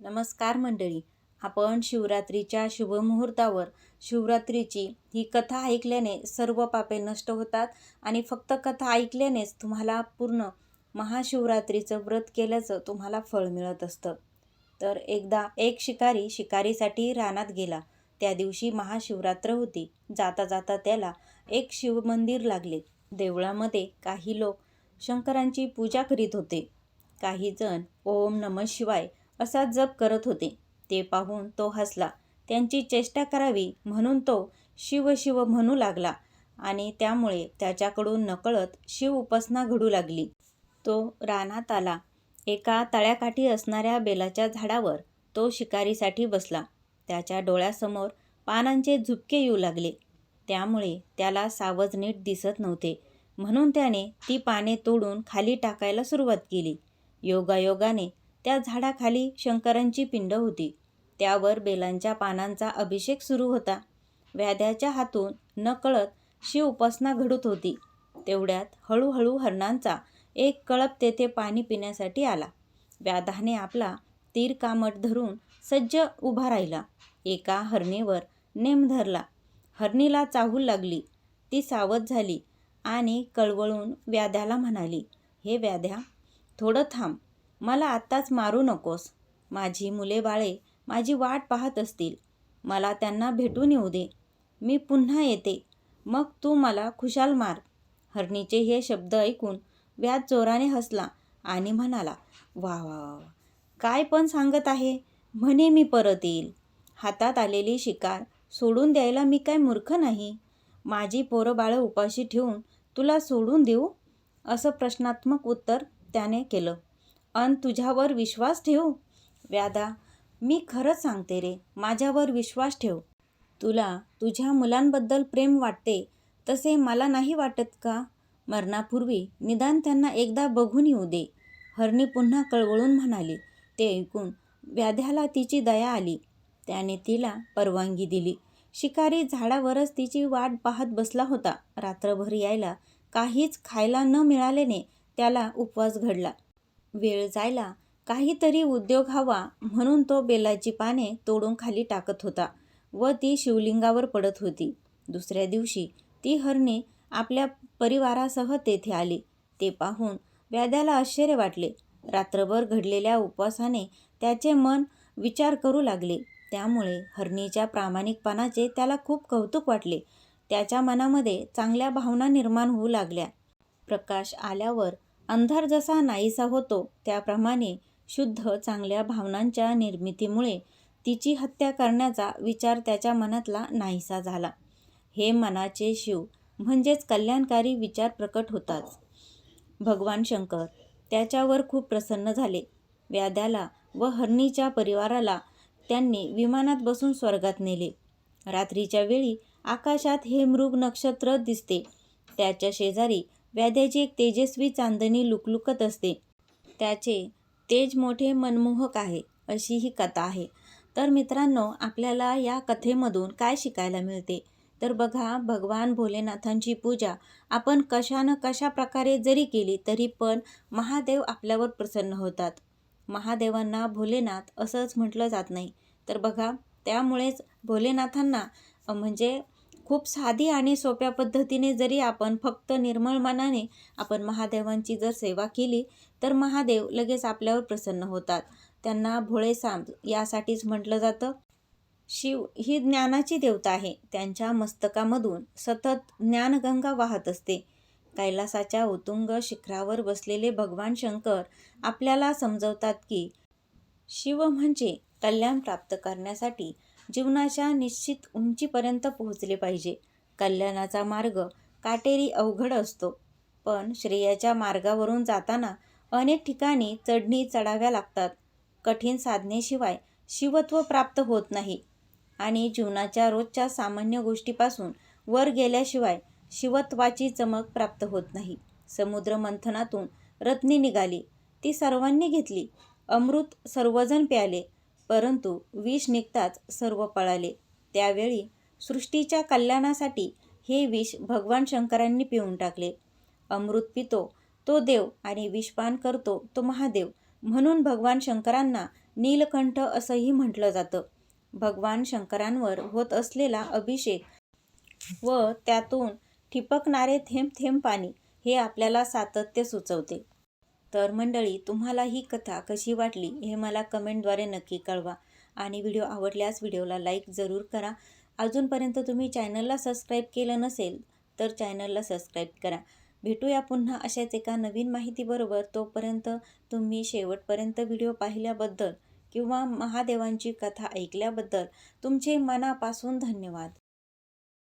नमस्कार मंडळी आपण शिवरात्रीच्या शुभमुहूर्तावर. शिवरात्रीची ही कथा ऐकल्याने सर्व पापे नष्ट होतात आणि फक्त कथा ऐकल्यानेच तुम्हाला पूर्ण महाशिवरात्रीचं व्रत केल्याचं तुम्हाला फळ मिळत असतं. तर एकदा एक शिकारी शिकारीसाठी रानात गेला. त्या दिवशी महाशिवरात्र होती. जाता जाता त्याला एक शिवमंदिर लागले. देवळामध्ये काही लोक शंकरांची पूजा करीत होते. काही जण ओम नम शिवाय असा जप करत होते. ते पाहून तो हसला. त्यांची चेष्टा करावी म्हणून तो शिव शिव म्हणू लागला आणि त्यामुळे त्याच्याकडून नकळत शिव उपासना घडू लागली. तो रानात आला. एका तळ्याकाठी असणाऱ्या बेलाच्या झाडावर तो शिकारीसाठी बसला. त्याच्या डोळ्यासमोर पानांचे झुपके येऊ लागले. त्यामुळे त्याला सावज नीट दिसत नव्हते. म्हणून त्याने ती पाने तोडून खाली टाकायला सुरुवात केली. योगायोगाने त्या झाडाखाली शंकरांची पिंड होती. त्यावर बेलांच्या पानांचा अभिषेक सुरू होता. व्याध्याच्या हातून नकळत शिव उपासना घडत होती. तेवढ्यात हळूहळू हरणांचा एक कळप तेथे पाणी पिण्यासाठी आला. व्याधाने आपला तीर कामट धरून सज्ज उभा राहिला. एका हरणीवर नेम धरला. हरणीला चाहूल लागली. ती सावध झाली आणि कळवळून व्याध्याला म्हणाली हे व्याध्या थोडं थांब. मला आत्ताच मारू नकोस. माझी मुले बाळे माझी वाट पाहत असतील. मला त्यांना भेटून येऊ दे. मी पुन्हा येते. मग तू मला खुशाल मार. हरणीचे हे शब्द ऐकून व्याज जोराने हसला आणि म्हणाला वा वा वा काय पण सांगत आहे. म्हणे मी परत येईल. हातात आलेली शिकार सोडून द्यायला मी काय मूर्ख नाही. माझी पोरं बाळं उपाशी ठेवून तुला सोडून देऊ? असं प्रश्नात्मक उत्तर त्याने केलं. अन तुझ्यावर विश्वास ठेवू. व्यादा मी खरंच सांगते रे माझ्यावर विश्वास ठेव. तुला तुझ्या मुलांबद्दल प्रेम वाटते तसे मला नाही वाटत का? मरणापूर्वी निदान त्यांना एकदा बघून येऊ दे. हरणी पुन्हा कळवळून म्हणाली. ते ऐकून व्याध्याला तिची दया आली. त्याने तिला परवानगी दिली. शिकारी झाडावरच तिची वाट पाहत बसला होता. रात्रभर यायला काहीच खायला न मिळाल्याने त्याला उपवास घडला. वेळ जायला काहीतरी उद्योग हवा म्हणून तो बेलाची पाने तोडून खाली टाकत होता व ती शिवलिंगावर पडत होती. दुसऱ्या दिवशी ती हरणी आपल्या परिवारासह तेथे आली. ते पाहून व्याध्याला आश्चर्य वाटले. रात्रभर घडलेल्या उपवासाने त्याचे मन विचार करू लागले. त्यामुळे हरणीच्या प्रामाणिकपणाचे त्याला खूप कौतुक वाटले. त्याच्या मनामध्ये चांगल्या भावना निर्माण होऊ लागल्या. प्रकाश आल्यावर अंधार जसा नाहीसा होतो त्याप्रमाणे शुद्ध चांगल्या भावनांच्या निर्मितीमुळे तिची हत्या करण्याचा विचार त्याच्या मनातला नाहीसा झाला. हे मनाचे शिव म्हणजेच कल्याणकारी विचार प्रकट होताच. भगवान शंकर त्याच्यावर खूप प्रसन्न झाले. व्याध्याला व हरणीच्या परिवाराला त्यांनी विमानात बसून स्वर्गात नेले. रात्रीच्या वेळी आकाशात हे मृग नक्षत्र दिसते. त्याच्या शेजारी व्याध्याची एक तेजस्वी चांदणी लुकलुकत असते. त्याचे तेज मोठे मनमोहक आहे अशी ही कथा आहे. तर मित्रांनो आपल्याला या कथेमधून काय शिकायला मिळते? तर बघा भगवान भोलेनाथांची पूजा आपण कशानं कशा प्रकारे जरी केली तरी पण महादेव आपल्यावर प्रसन्न होतात. महादेवांना भोलेनाथ असंच म्हटलं जात नाही. तर बघा त्यामुळेच भोलेनाथांना म्हणजे खूप साधी आणि सोप्या पद्धतीने जरी आपण फक्त निर्मळ मनाने आपण महादेवांची जर सेवा केली तर महादेव लगेच आपल्यावर प्रसन्न होतात. त्यांना भोळे सांब यासाठीच म्हटलं जातं. शिव ही ज्ञानाची देवता आहे. त्यांच्या मस्तकामधून सतत ज्ञानगंगा वाहत असते. कैलासाच्या उतुंग शिखरावर बसलेले भगवान शंकर आपल्याला समजवतात की शिव म्हणजे कल्याण प्राप्त करण्यासाठी जीवनाच्या निश्चित उंचीपर्यंत पोहोचले पाहिजे. कल्याणाचा मार्ग काटेरी अवघड असतो. पण श्रेयाच्या मार्गावरून जाताना अनेक ठिकाणी चढणी चढाव्या लागतात. कठीण साधनेशिवाय शिवत्व प्राप्त होत नाही. आणि जीवनाच्या रोजच्या सामान्य गोष्टीपासून वर गेल्याशिवाय शिवत्वाची चमक प्राप्त होत नाही. समुद्र मंथनातून रत्नी निघाली. ती सर्वांनी घेतली. अमृत सर्वजण प्याले. परंतु विष निघताच सर्व पळाले. त्यावेळी सृष्टीच्या कल्याणासाठी हे विष भगवान शंकरांनी पिऊन टाकले. अमृत पितो तो देव आणि विषपान करतो तो महादेव. म्हणून भगवान शंकरांना नीलकंठ असंही म्हटलं जातं. भगवान शंकरांवर होत असलेला अभिषेक व त्यातून ठिपकणारे थेंब थेंब पाणी हे आपल्याला सातत्य सुचवते. तर मंडळी तुम्हाला ही कथा कशी वाटली हे मला कमेंटद्वारे नक्की कळवा. आणि व्हिडिओ आवडल्यास व्हिडिओला लाईक जरूर करा. अजूनपर्यंत तुम्ही चॅनलला सबस्क्राईब केलं नसेल तर चॅनलला सबस्क्राईब करा. भेटूया पुन्हा अशाच एका नवीन माहितीबरोबर. तोपर्यंत तुम्ही शेवटपर्यंत व्हिडिओ पाहिल्याबद्दल किंवा महादेवांची कथा ऐकल्याबद्दल तुमचे मनापासून धन्यवाद.